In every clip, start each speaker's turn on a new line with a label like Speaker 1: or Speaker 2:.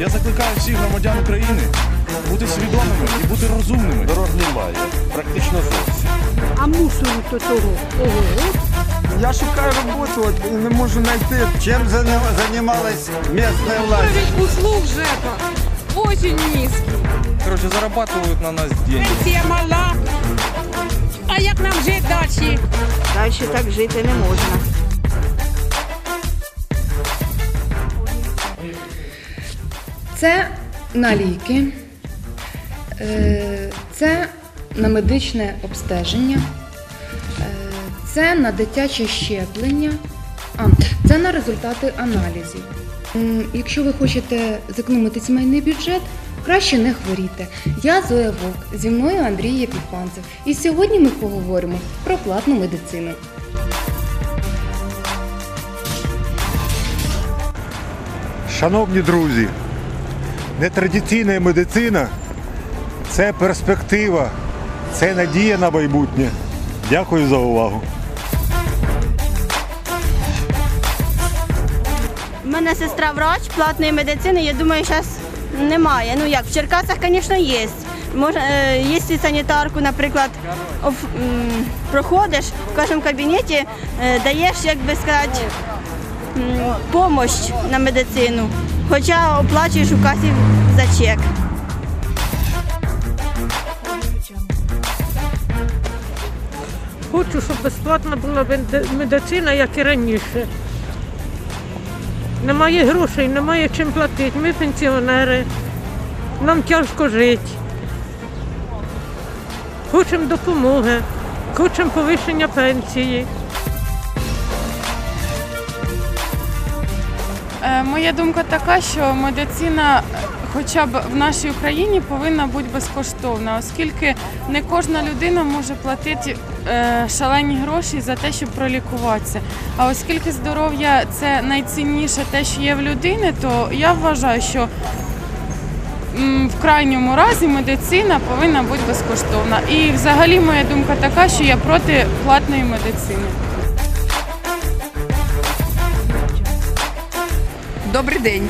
Speaker 1: Я закликаю всіх громадян України бути свідомими і бути розумними.
Speaker 2: Дорог немає, практично зовсім.
Speaker 3: А мусору то того. Ого.
Speaker 4: Я шукаю роботу от, і не можу знайти.
Speaker 2: Чим займалась місцева власть?
Speaker 5: Уровень услуг ЖЭКа очень низкий.
Speaker 1: Коротше, зарабатывают на нас деньги.
Speaker 3: Пенсія мала. А як нам жити далі?
Speaker 6: Далі так жити не можна.
Speaker 7: Це на ліки, е, це на медичне обстеження, е, це на дитяче щеплення, а, це на результати аналізів. Якщо ви хочете зекономити сімейний бюджет, краще не хворійте. Я Зоя Вовк, зі мною Андрій Єпіфанцев. І сьогодні ми поговоримо про платну медицину.
Speaker 8: Шановні друзі, нетрадиційна медицина це перспектива, це надія на майбутнє. Дякую за увагу.
Speaker 6: У мене сестра врач платної медицини, я думаю, зараз немає. Ну як, в Черкасах, звісно, є. Можна, е, якщо санітарку, наприклад, проходиш в кожному кабінеті, е, даєш, як би сказати, допомогу на медицину, хоча оплачуєш у касі за чек.
Speaker 3: Хочу, щоб безплатна була медицина, як і раніше. Немає грошей, немає чим платити. Ми пенсіонери, нам тяжко жити. Хочемо допомоги, хочемо повищення пенсії.
Speaker 5: Моя думка така, що медицина е, хоча б в нашій Україні повинна бути безкоштовна, оскільки не кожна людина може платити е, шалені гроші за те, щоб пролікуватися. А оскільки здоров'я це найцінніше те, що є в людини, то я вважаю, що в крайньому разі медицина повинна бути безкоштовна. І взагалі моя думка така, що я проти платної медицини.
Speaker 9: Добрый день.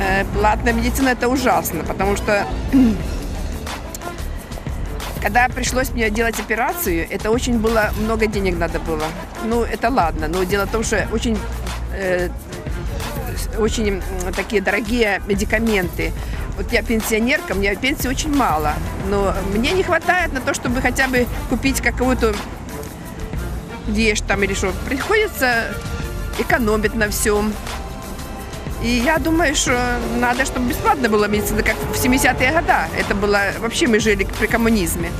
Speaker 9: Э, Платная медицина это ужасно, потому что когда пришлось мне делать операцию, это очень было много денег надо было. Ну, это ладно, но дело в том, что очень, э, очень такие дорогие медикаменты. Вот я пенсионерка, мне пенсии очень мало, но мне не хватает на то, чтобы хотя бы купить какую-то вещь там или что. Приходится экономит на всем. И я думаю, что надо, чтобы бесплатно была медицина, как в 70-е годы. Это было... Вообще мы жили при коммунизме.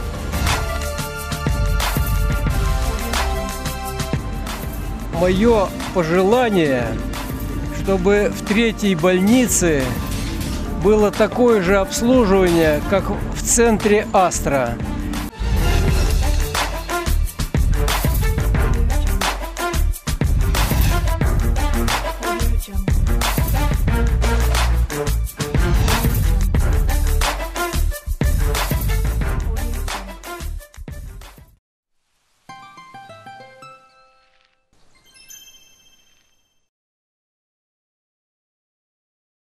Speaker 10: Мое пожелание, чтобы в третьей больнице было такое же обслуживание, как в центре Астра.